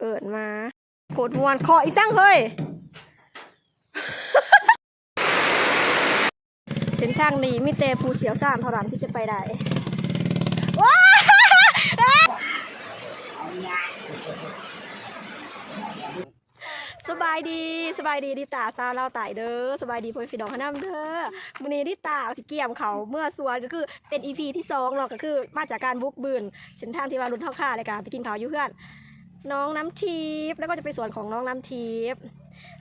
เอิดมาโคตรมวนเคาะอีสั่งเฮ้ยเส้นทางนี้มีแต่ผู้เสียวซ่านเท่านั้นที่จะไปได้ว้าสบายดีสบายดีดิตาซาวเราวไต่เด้อสบายดีพ่อพี่น้องขนำเด้อมื้อนี้ดิตาเอาสิเกี่ยมเขาเมื่อสวนก็คือเป็นอีพีที่สองเนาะก็คือมาจากการบุกบืนเส้นทางที่ว่ารุ่นเท่าค่าเลยกันไปกินข้าอยู่เพื่อน น้องน้ำทิพย์แล้วก็จะไปสวนของน้องน้ำทิพย์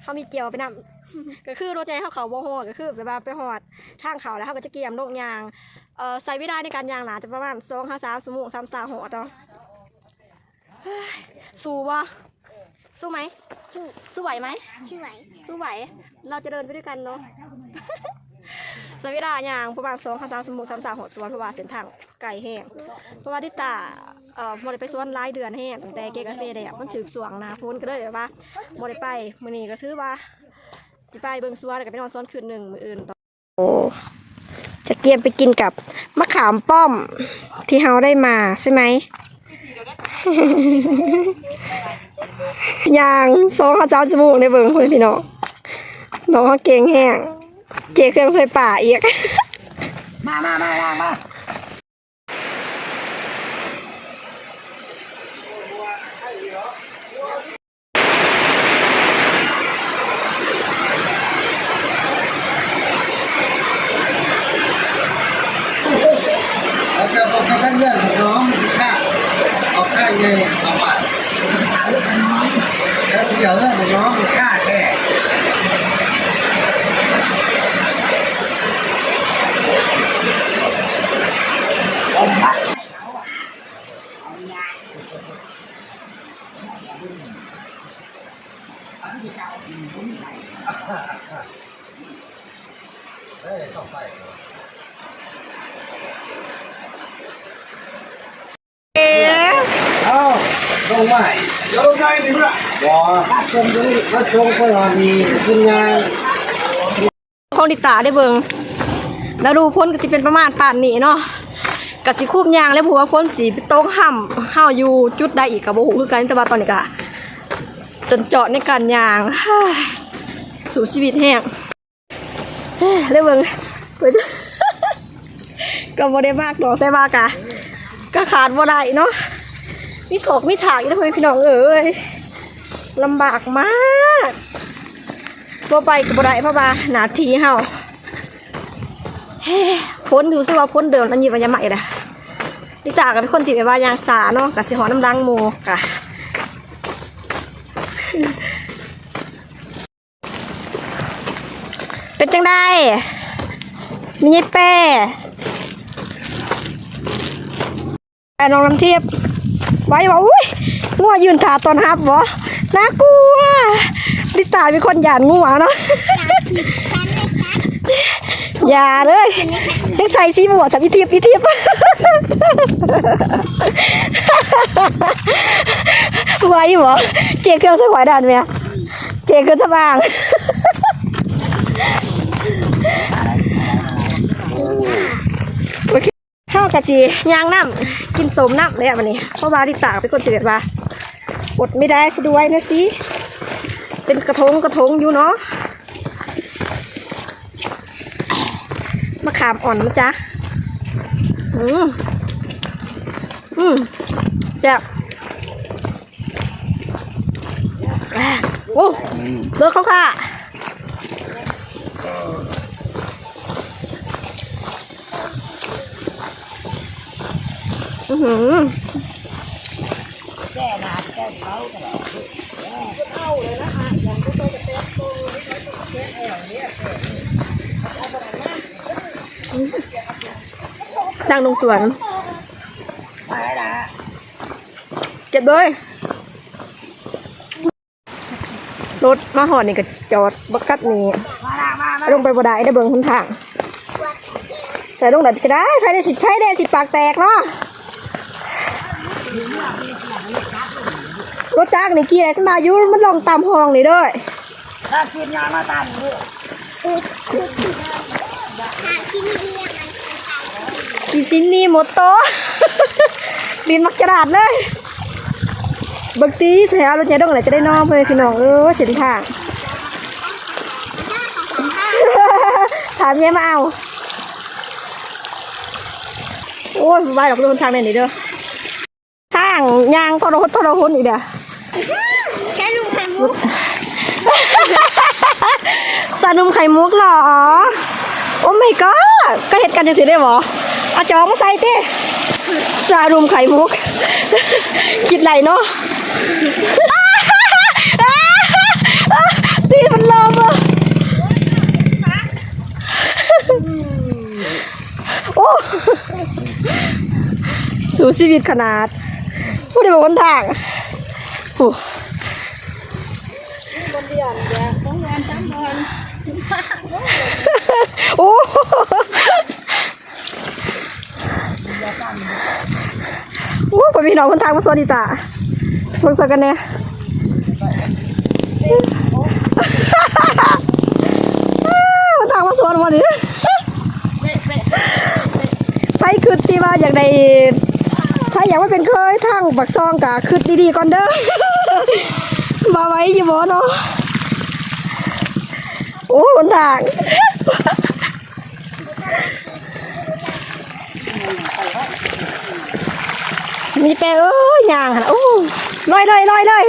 เขามีเกี่ยวไปนำก็คือรถใจเขาเขาบ่ฮอดก็คือแบบว่าไปหอดทางเขาแล้วเขาก็จะเกี่ยมนกยางเอ่อใส่เวลาในการยางหนาจะประมาณสองห้าสามสมงสามสามหอดเนาะเฮ้ยสู้วะสู้ไหมชื่อสู้ไหวไหม ชื่อไหว สู้ไหว เราจะเดินไปด้วยกันเนาะ ใช้เวลาอย่างประมาณสองสามสมงสามสามหอดสวนเพราะว่าเส้นทางไก่แห้งเพราะว่าที่ตาเอ่อโมได้ไปสวนหลายเดือนแห้งแต่เกกาแฟแดดมันถือสวงนาพ้นก็เลยแบบว่าโมได้ไปมื้อนี้ก็ถือว่าสิไปเบิ่งสวนแล้วก็ไปนอนสวนคืนหนึ่งมื้ออื่นต่อโอ้จะเกียมไปกินกับมะขามป้อมที่เฮาได้มาใช่ไหมยางสองข้าวเจ้าจมูกในเบิ่งเพื่อนพี่น้องน้องเก่งแห้ง เจเครื่องไฟป่าอีก มามามามามา แล้วก็บอกให้ท่านเรื่องของน้องมีค่าเอาค่าเงินเอาไปแล้วเดี๋ยวเรื่องของน้องมีค่าแค่ เอ๊ะเอ้าลงใหม่เดี๋ยวลงใหม่ดิเพื่อนว้าชมดูมาชมคนวันนี้คุณยายของดิตาได้เบิ่งแล้วดูพ้นก็สิเป็นประมาณป่านนี้เนาะ กะสิคูบยางแล้วผัวาพ้นสีไปโต๊ะห่ำห้าวอยู่จุดใดอีกกับโบหูคือกันแต่ว่าตอนนี้ก็จนเจาะในการยางสู่ชีวิตแห้งเฮ้ยได้เบิ่งก็บ่ได้มากดอกแต่ว่ากะก็ขาดบ่ได้เนาะมีถกมีถากอีกนะเพื่อนพี่น้องเอ้ยลำบากมากบ่ไปก็บ่ได้พราะว่าหน้าทีเฮาเฮพ้นดูซิว่าพ้นเดิมอันนี้มันยังใหม่ละ ลิตาก็เป็นคนที่แบบว่ายางสาเนาะกะสิหอน้ำรังโมกะเป็นจังได้มีไอ้แป้แป้น้องน้ำเทียบ ไว้ว่าอุ้ยงัวยืนถาตอนฮับบ่น่ากลัวลิตาเป็นคนหยาดงัวเนาะ อย่าเลยยังใส่สีบัวสับอีทียบอีทียบไว้บ่เจ๊เครื่องใส่หวยด่านไหมเจ๊เครื่องสว่างข้าวกะจีย่างน้ำกินสมน้ำเลยอะวันนี้เพราะว่าดิตาเป็นคนเตือนว่าอดไม่ได้ซะด้วยนะสิเป็นกระทงกระทงอยู่เนาะ มะ ขามอ่อนนะจ๊ะ อืมอืมแซ่บโอ้รถเขาค่ะอือหือแก้นาแก่เขาก็เข้าเลยนะคะอย่างที่ตัวจะเต้นตัวที่เขาจะเต้นเอวเนี่ย รถมาหอดนี่ก็จอดบักกัดนี่มาละมามาลงไปบ่ได้ได้เบิ่งคนทางใส่ลงไหนก็ได้ไฟได้สิไฟได้สิปากแตกเนาะรถจักรนี่กี่ไรสมาอยู่มันลองตามห้องนี่เด้วยถ้ากินยามาตามนี่ อุดอุดอุดหาที่นี่เรียกมันกี่ซินนี่หมดโตะดินมักกระดาษเลยบางทีใช้เอารถใหญ่ต้องไหนจะได้นอนเพื่อนพี่น้องเออเส้นทางถามเย้มาเอา โอ้ยบายดอกเดินทางไหนนี่เด้อทางยางทรหดทรหดอีกเด้อแค่ลุงไข่มุกสานุมไข่มุกเหรอ โอ้ไม่ก็ก็เหตุการณ์จังสิได้บ่เอาจองมาใส่เต้สานุมไข่มุก คิดไรเนาะตีมันลมอะโอ้สู่ชีวิตขนาด ผู้ใดบอกคนทางโอ้ โอ้โหผมมีน้องคนทางมาสวัสดีจ้ะคนสวยกันเนี่ยคนทางมาสวนวันนี้ไปคือที่ว่าอยากได้ถ้าอยากว่าเป็นเคยทางบักซองกะคือดีๆก่อนเด้อมาไว้อยู่บ่เนาะโอ้คนทาง มีแปลเอ้ยยางหั่นน่ะโอ้ลอยลอยลอยลอย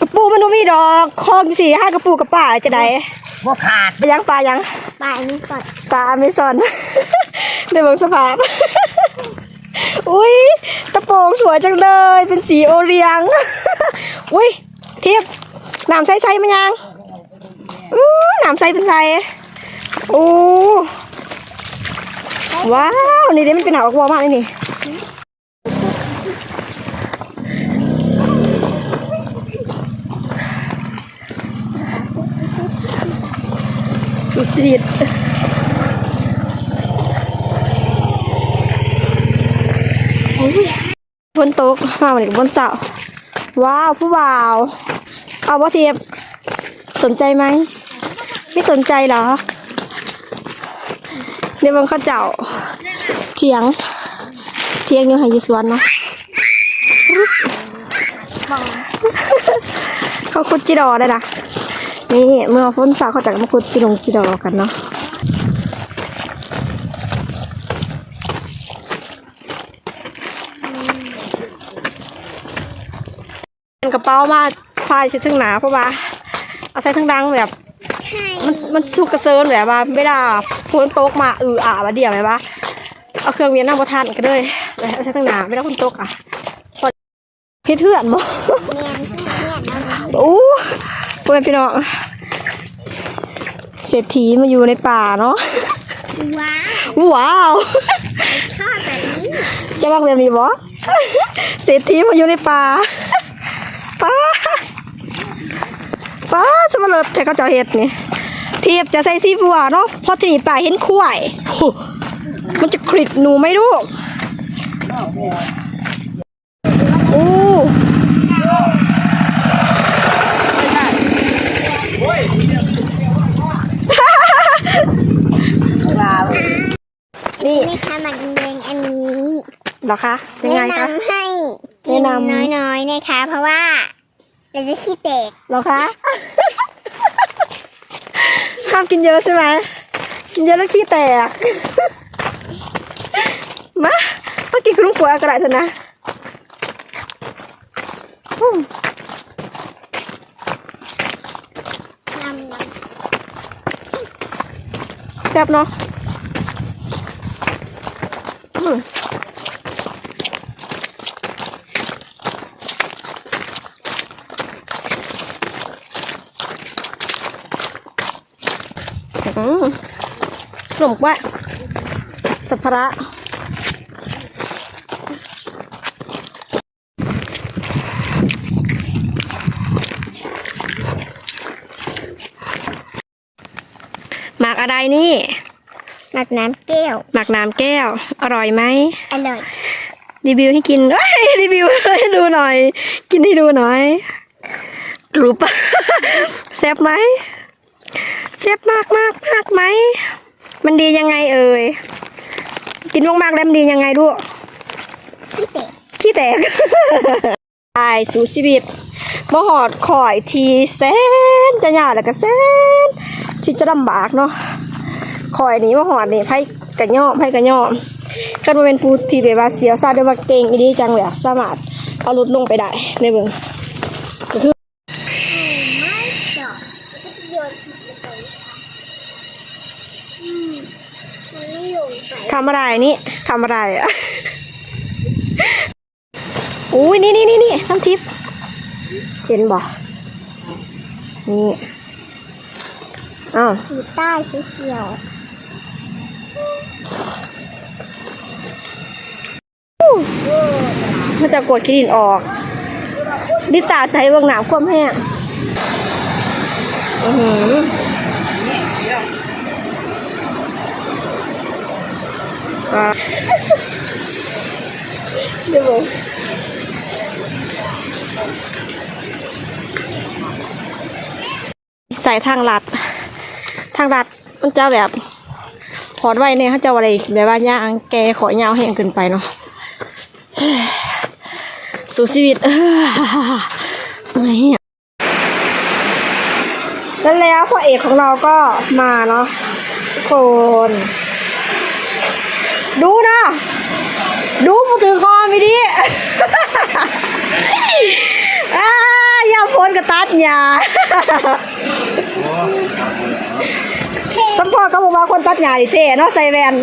กระปูมันบ่มีดอกคลองสี่ห้ากระปูกระป่าจะได้บ่ขาดไปยังปลายังปลายนี่ก่อนปลาอเมซอนในเบิ่งสภาพอุ้ยตะโปรงสวยจังเลย เป็นสีโอเลียง อุ้ยเทียบน้ำใสๆมันยังอื้อ น้ำใสเป็นไงโอ้ว้าวนี่เดี๋ยวมันเป็นหนาวกลัวมากเลยนี่สุดชีวิตบนโต๊ะมาวันนี้บนเสาว้าว ผู้บ่าว เอาว่าเทียบสนใจไหม ไม่สนใจเหรอ เดี๋ยวบังเข้าเจ้าเทียงเทียงอยู่ไหอยู่สวนเนาะเขาคุดจิดอได้นะนี่เมื่อพ้นสาวเขาจะมาคุดจิดงจิดอกันเนาะเป็นกระเป๋ามาพายใช้ทั้งหนาเพราะว่า เอาใช้ทั้งดังแบบใช่ มันมันสุกกระเซินแบบว่าเวลาพ้นโต๊ะมาอืออ่ามาเดียวแบบว่าเอาเครื่องเวียนหน้าบทานก็เลยแต่เอาใช้ทั้งหนาเวลาพ้นโต๊ะอะพอเพื่อนเพื่อนบ่เมียนเมียนเอาโอ้พ่อแม่พี่น้องเศรษฐีมาอยู่ในป่าเนาะว้าวว้าวชอบแบบนี้จะบ้างแบบนี้บ่เศรษฐีมาอยู่ในป่าป้าป้าสมรสแต่เขาเจ้าเห็ดนี่เทียบจะใส่ซีบัวเนาะเพราะที่นี่ป่าเห็นขวายโอ้มันจะคลิดหนูไหมลูกโอ้ว้าวนี่นี่ค่ะหมักแดงอันนี้เหรอคะยังไงแนะคะนำให้กินแนะนำน้อยๆนะคะ เพราะว่าเราจะขี้แตกเหรอคะ ห้ามกินเยอะใช่ไหมกินเยอะแล้วขี้แตก มาต้องกินขนมปัวกระไรเถอะนะอืมนำนแซ่บเนาะอืมอืมข นมกว่าสัพพระหมากอะไรนี่ำหมักน้ำแก้ว หมักน้ำแก้ว อร่อยไหม อร่อย รีวิวให้กินเอ้ยรีวิวให้ดูหน่อย กินให้ดูหน่อยกรุบแซ่บไหมแซ่บมากมากมากไหม มันดียังไงเอ่ย กินมากๆแล้วมันดียังไงลูกขี้แตกขี้แตกตายสู่ชีวิตบ่หอดข่อยทีแสนจะยากแล้วก็แสนที่จะลำบากเนาะข่อยนี้บ่หอดนี่ไผกะย่อมไผกะย่อมคันบ่เป็นผู้ที่แบบว่าเสียวซาดด้วยว่าเก่งอีดีจังแบบสามารถเอารถลงไปได้ในเบิ่งก็คือ ไม่จอดก็จะโยนทิ้งไปอืมมันไม่ลงไป ทำ อะไรนี่ทำอะไรอะอุ้ยนี่นี่นี่นี่น้ำทิพย์เห็นบ่นี่อ้าวอยู่ใต้เชียวมันจะกดขี้ดินออกดิตาใช้เบื้องหนามความแห้งอือหืออะเดี๋ยวใส่ทางลัด ทางลัดมันจะแบบหอดไว้เนี่ยเขาจะอาอะไรแบบว่าย่างแกขอยาวแห้งเกินไปเนาะสู่ชีวิตเออไม่อะแล้วแล้วพ่อเอกของเราก็มาเนาะทุกคน ดูนะ ดูมาถือคอไม่ดีอ่าอย่าพ้นกระตัดอย่าสมพอก็บอกว่าคนตัดหญ้าดิเท่เนาะใส่แว่น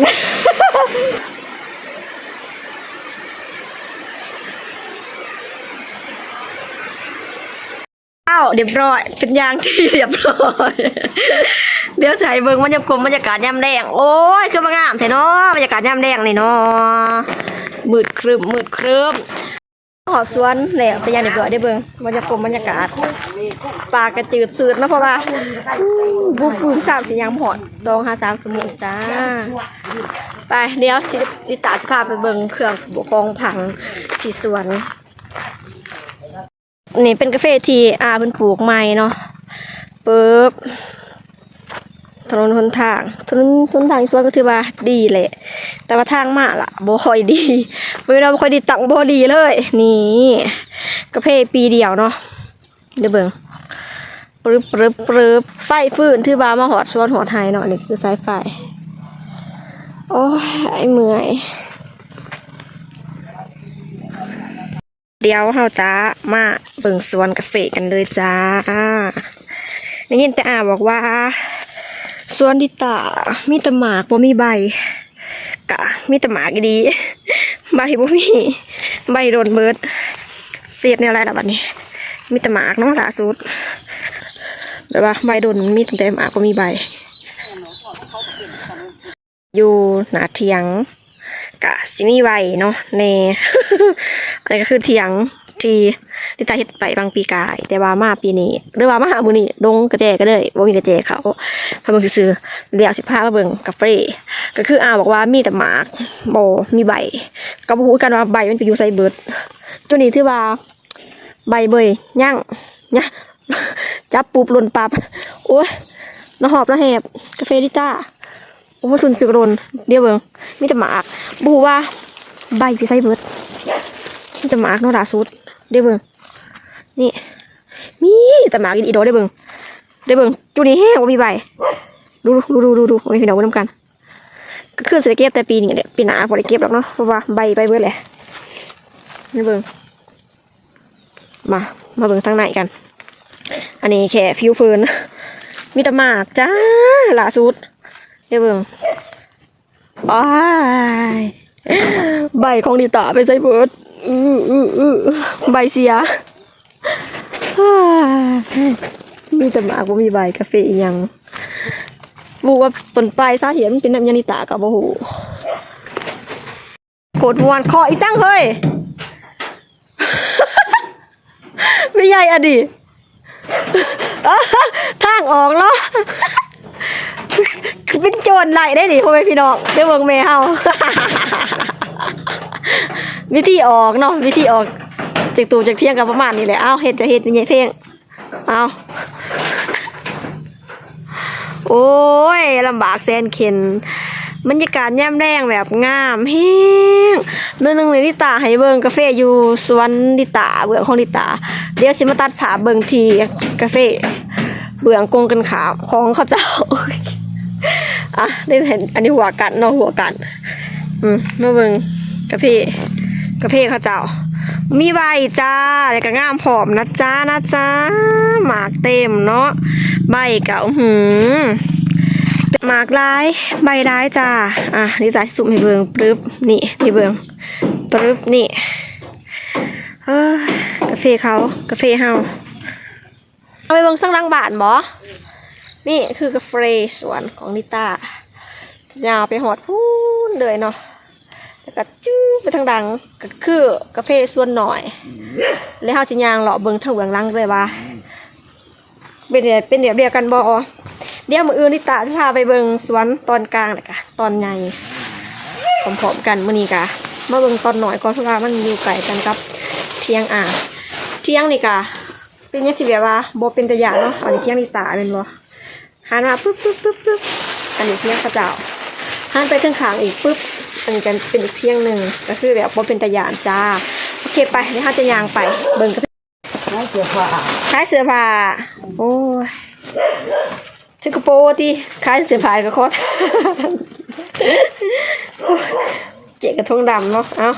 อ้าว เรียบร้อย เป็นอยางที่เรียบร้อย เดี๋ยวใส่เบิ่งบรรยากาศบรรยากาศยามแดงโอ้ยคือมางามแท้เนาะบรรยากาศยามแดงนี่เนาะมืดครึมมืดครึมหอสวนแล้วแต่ยังเรียบร้อยได้เบิ่งบรรยากาศบรรยากาศปลากระจืดสืดนะเพราะว่าบุกฟืนสามสียางหอดสองห้าสามสมุนจ้าไปเดี๋ยวสิลิตาสิพาไปเบิ่งเครื่องบกองผังที่สวน นี่เป็นกาแฟที่อาเพิ่นปลูกใหม่เนาะปึ๊บถนนหนทางถนนหนทางสวนก็ถือว่าดีแหละ แต่ว่าทางมาล่ะบ่ค่อยดีเวลาบ่ค่อยดีตังบ่ดีเลย นี่กาแฟปีเดียวเนาะเดี๋ยวเบิ่งปรึบปรึบปรึบไฟฟื้นถือว่ามาหอดสวนหอดไฮเนาะนี่คือสายไฟโอ้ยไอ้เมื่อย เดี๋ยวเฮาจ้ามาเบิ่งสวนกาแฟกันเลยจ้าได้ยินแต่อาบอกว่าสวนดิตามีแต่หมากบ่มีใบกะมีแต่หมากดี ใบบ่มีใบโดนเบิดเสียดแนอะไรล่ะบัดนี้ มีแต่หมากเนาะล่าสุดแบบว่าใบโดนมีตั้งแต่หมากบ่มีใบ อยู่หน้าเทียงกะสิมีไว้เนาะใน อันนี้ก็คือเถียงที่ที่ตาเฮ็ดไปบางปีกาย แต่ว่ามาปีนี้หรือว่ามาหามื้อนี้ดงกระแจก็เลยบ่มีกระแจเขาพาเบิงซื่อเดี๋ยวสิพามาเบิงกาแฟก็คืออาบอกว่ามีแต่หมากบ่มีใบ ก็บ่ฮู้กันว่าใบมันไปอยู่ไสเบิดตัวนี้ถือว่าใบเบยย่างเนี่ยจับปุ๊บลนปับโอ้ยน้าหอบน้าแหบกาแฟดิต้าโอ้ยทุนสึกรนเดี๋ยวเบิงมีแต่หมากบูว่าใบพี่ไซเบิร์ด มีแต่หมากเนาะล่าสุดเดี๋ยวเบิ่งนี่ มีแต่หมากอีโดเดี๋ยวเบิ่งเดี๋ยวเบิ่งจุนี้แห้งว่ามีใบดูดูดูดูดูโอ้ยพี่น้องน้ำกันก็คือสเก็บแต่ปีนี้แหละปีหนาพอได้เก็บหรอกเนาะเพราะว่าใบไปเบิดแหละนี่เบิ่งมามาเบิ่งทางในกัน อันนี้แค่ผิวเพลินมีแต่หมากจ้าล่าสุดเดี๋ยวเบิ่งอ้ายใบของดิตาไปใส่เบิร์ด อืออืออือใบเสียมีแต่หมากบ่มีใบกาแฟอีหยังบูว่าต้นปลายสาเหตุมันเป็นน้ำยานิตากับบ่ฮู้โกดมวนคออีสั่งเฮ้ยไม่ใหญ่อดิทางออกเนาะเป็นโจรไหลได้ดิพ่อแม่พี่น้องเดี๋ยวเบิ่งแม่เฮา วิธีออกเนาะวิธีออกจากตูจากเที่ยงกับประมาณนี้แหละ เอ้าเฮ็ดจะเฮ็ดเป็นไงเพ่งเอาโอ้ยลำบากแสนเข็นบรรยากาศแย่ำแรงแบบงามเฮงเมื่อนึงเลยลิตาให้เบิงกาแฟอยู่สวนลิตาเบื้องของลิตา เดี๋ยวสิมาตัดผาเบิงทีกาแฟเบื้องกงกันขาของเขาเจ้าอะได้เห็นอันนี้หัวกันเนาะหัวกัน อืมมาเบิงกาแฟ กาแฟเขาเจ้า มีใบจ้าแล้วก็งามผอมนะจ้านะจ้าหมากเต็มเนาะใบเก่าหืมหมากร้ายใบร้ายจ้าอะนี่จ้าสุ่มให้เบิงปรึบนี่นี่เบิงปรึบนี่เอ้ยกาแฟเขากาแฟเฮาเอาไปเบิงสักลังบาทบอนี่คือกาแฟสวนของนิต้ายาวไปหอดพูนเลยเนาะ แล้วก็จื้อไปทางดังก็คือกาแฟส่วนหน่อย แล้วเฮาสิยางเลาะเบิงทางเบื้องหลังเลยว่า เป็นเดียเป็นเดียบเดียวกันบอเดี๋ยวมืออื่นนิตาจะพาไปเบิงสวนตอนกลางเลยค่ะตอนใหญ่พร้อมๆกันมื่อนี้กะมาเบิงตอนหน่อยก่อนเพราะว่ามันอยู่ไกลกันกับเที่ยงอะเที่ยงนี่กะเป็นยังสิแบบว่าโบเป็นตัวอย่าเนาะอันนี้เที่ยงนิตาเป็นบ่หันมาปึ๊บปึ๊บปึ๊บปึ๊บอันนี้เที่ยงพระเจ้า หันไปทางขางอีกปึ๊บอันนี้จะเป็นอีกเที่ยงหนึ่งก็คือแบบโบเป็นตัวอย่างจ้าโอเคไปเดี๋ยวเราจะยางไปเบิงกันไม่เสียผ้าขายเสื้อผ้าโอ้ยสิงคโปร์ที่ขายเสื้อผ้าก็คอทานโอ้ยเจ๊กระทงดำเนาะเอา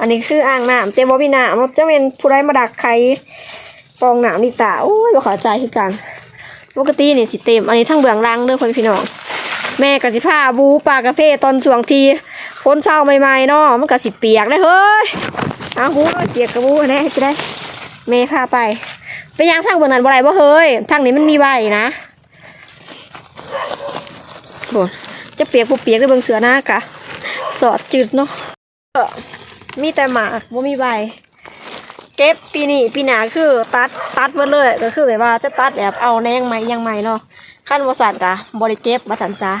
อันนี้คืออ่างน้ำเจ๊บอมีน้ำมันจะเป็นผู้ใดมาดักใครปองน้ำนี่ตาโอ้ยบ่เข้าใจคือกันปกตินี่สิเต็มอันนี้ทั้งเบื้องล่างเด้อพ่อพี่น้อง แม่กสิผ้าบูปลากระเพตอนสวงทีคนเศร้าใหม่ๆเนาะมันกสิเปียกเลยเฮ้ยเอาหูเปียกกระบูน่จะได้เมย์พาไปไปย่างทางบนนั้นบ่ไรบ่เฮ้ยทางนี้มันมีใบนะโบนจะเปียกผู้เปียกได้เบิ่งเสือหน้ากะสอดจืดเนาะมีแต่หมากบ่มีใบเก็บปีนี้ปีหนาคือตัดตัดหมดเลยก็คือแบบว่าจะตัดแบบเอาแนงใหม่ยังใหม่เนาะ ขั้นบ่สันกะบ่ได้เก็บบ่สันซะ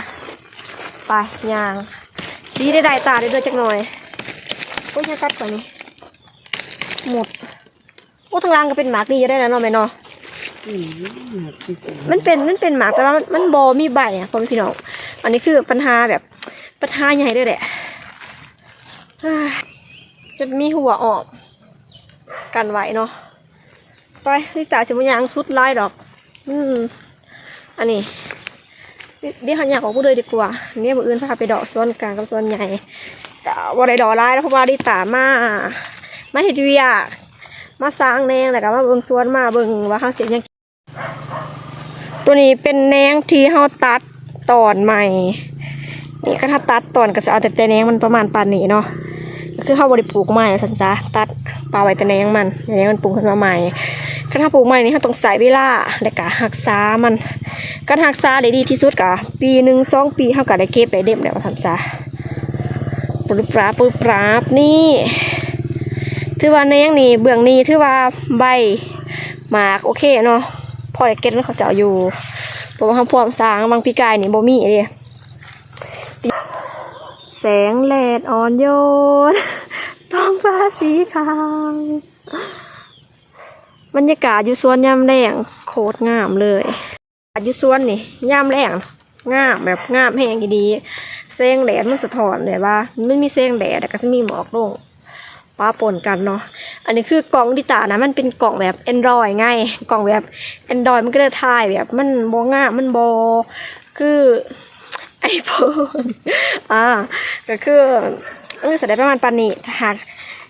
ไปย่างสีได้ได้ตาได้ด้วยจักหน่อยโอ้ยอย่าตัดก่อนนี้หมดโอ้ทางล่างก็เป็นหมากดีจะได้แล้วเนาะแม่เนาะอืมที่สุดมันเป็นมันเป็นหมากแต่ว่ามันมันบอมีใบอะพ่อแม่พี่น้องอันนี้คือปัญหาแบบปัญหาใหญ่ด้วยแหละเฮ้ยจะมีหัวออก กันไหวเนาะไปนี่ตาจะมายางสุดลายดอก อืม อันนี้เดี๋ยวหันอยากออกกูเลยดีกว่าเนี่ยมืออื่นพาไปดอกส่วนกลางกับส่วนใหญ่แต่ว่าได้ดอกลายแล้วเพราะว่าดิตามามาเห็ดวียกมาสร้างแนงแล้วก็มาเบิ่งสวนมาเบิ่งว่าเขาเสียยังตัวนี้เป็นแนงที่เขาตัดตอนใหม่นี่ก็ถ้าตัดตอนก็จะเอาแต่แต่แนงมันประมาณปานนี้เนาะคือเขาบริปลูกใหม่สันซะตัดปลาไว้แต่แนงมันแนงมันปลูกขึ้นมาใหม่ ก็ถ้าปลูกใหม่นี่เขาต้องใส่เวลาแล้วก็หักษามันการหักษาได้ดีที่สุดก็ปีหนึ่งสองปีเขาก็ได้เก็บได้เด็มแล้วสันซะปรึบปราบปรึบปราบนี่ถือว่าในยังนี้เบื้องนี้ถือว่าใบหมากโอเคเนาะพอได้เก็ตมันเขาจะเอาอยู่เพราะว่าเขาพร้อมสางบางปีกายนี่บ่มีเด้แสงแดดอ่อนโยนท้องฟ้าสีขาว บรรยากาศอยู่สวนยามแรงโคตรงามเลยยากาศอยู่สวนนี่ยามแรงงามแบบงามแห้งดีๆแสงแดดมันสะท้อนเลยว่ามันมีแสงแดดแต่ก็จะมีหมอกลงป้าปนกันเนาะอันนี้คือกล่องดิตานะมันเป็นกล่องแบบ Android ไงกล่องแบบ Android มันก็จะถ่ายแบบมันบงง่ามมันบอคือไอโฟนอ่าก็คือเออแสดงประมาณปานนี้หาก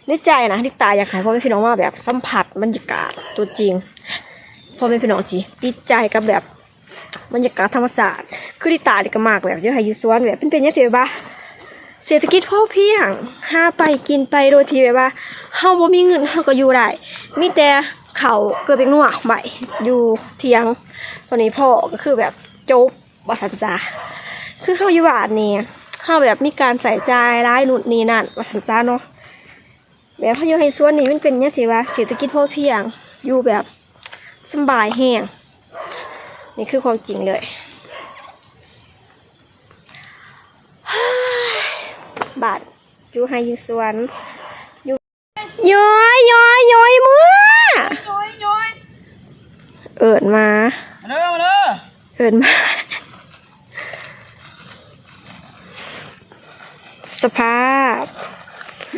ในใจนะดิตาอยากให้พ่อแม่พี่น้องมาแบบสัมผัสบรรยากาศตัวจริงพ่อแม่พี่น้องจีติดใจกับแบบบรรยากาศธรรมศาสตร์คือดิตาดีก็มากแบบเยอะให้ยูสวนแบบเป็นเป็นยังไงบ้าเศรษฐกิจพ่อเพียงห้าไปกินไปโดยทีแบบว่าเฮาบ่มีเงินเฮาก็อยู่ได้มีแต่เขาเกิดเป็นนัวใบอยู่เทียงตอนนี้พ่อก็คือแบบจบบ่ทันซาคือเฮาอยู่บ้านนี่เฮาแบบมีการใส่ใจร้ายนู่นนี่นั่นบ่ทันซาเนาะ แบบเฮาอยู่ให้ส่วนนี้มันเป็นจังซี่ว่าเศรษฐกิจพอเพียงอยู่แบบสบายแฮงนี่คือความจริงเลยบาทอยู่ให้อยู่สวนอยู่ย้อยย้อยย้อยมือเอิดมามาเด้อมาเด้อเอิดมา สภาพ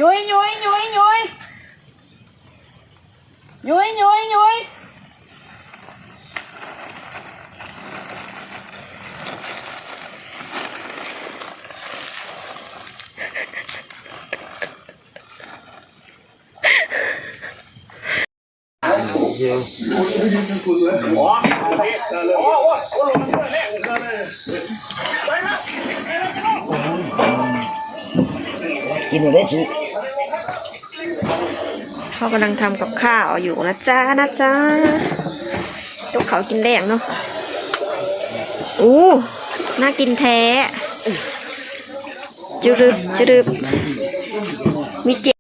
ยุยยุยยุยยุยยุยยุยยุยกินหมดได้ สิเขากำลังทำกับข้าวอยู่นะจ๊ะนะจ๊ะตกเขากินแรงเนาะอู้น่ากินแท้จุรึบจุรึบมีเจ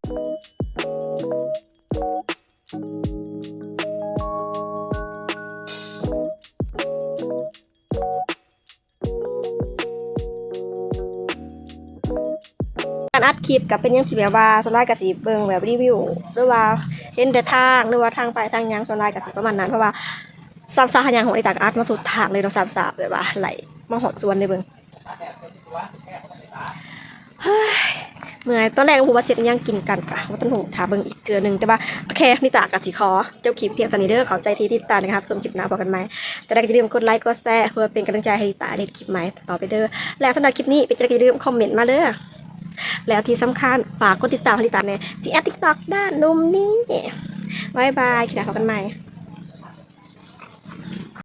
การอัดคลิปกับเป็นยังสิแบบว่าสไลด์กับสีเบิงแบบรีวิวหรือว่าเห็นแต่ทางหรือว่าทางไปทางยังสไลด์กับสีประมาณนั้นเพราะว่าซับซาหยังของไอ้ตากอัดมาสุดทางเลยเนาะซับซาแบบว่าไหลมาหอดส่วนในเบิงเฮ้ยเมื่อยตอนแรกผมว่าเสร็จยังกินกันกะว่าต้นหูถาเบิงอีกเทือหนึ่งแต่ว่าโอเคนิตากับสีคอเจ้าคลิปเพียงตอนนี้เด้อข้าใจที่ติดตามนะครับส่วนคลิปหน้าบอกกันไหมจะได้ก็อย่าลืมกดไลค์กดแชร์เพื่อเป็นกำลังใจให้นิตาได้คลิปใหม่ต่อไปเด้อแล้วสำหรับคลิปนี้เป็นจะได้ก็อย่าลืมคอมเมนต์มาเด้อ แล้วที่สำคัญฝากกดติดตามผลิตภัณฑ์ในที่แอปติ๊กต็อกด้านนุ่มนี้บายบายคิดถึงกันใหม่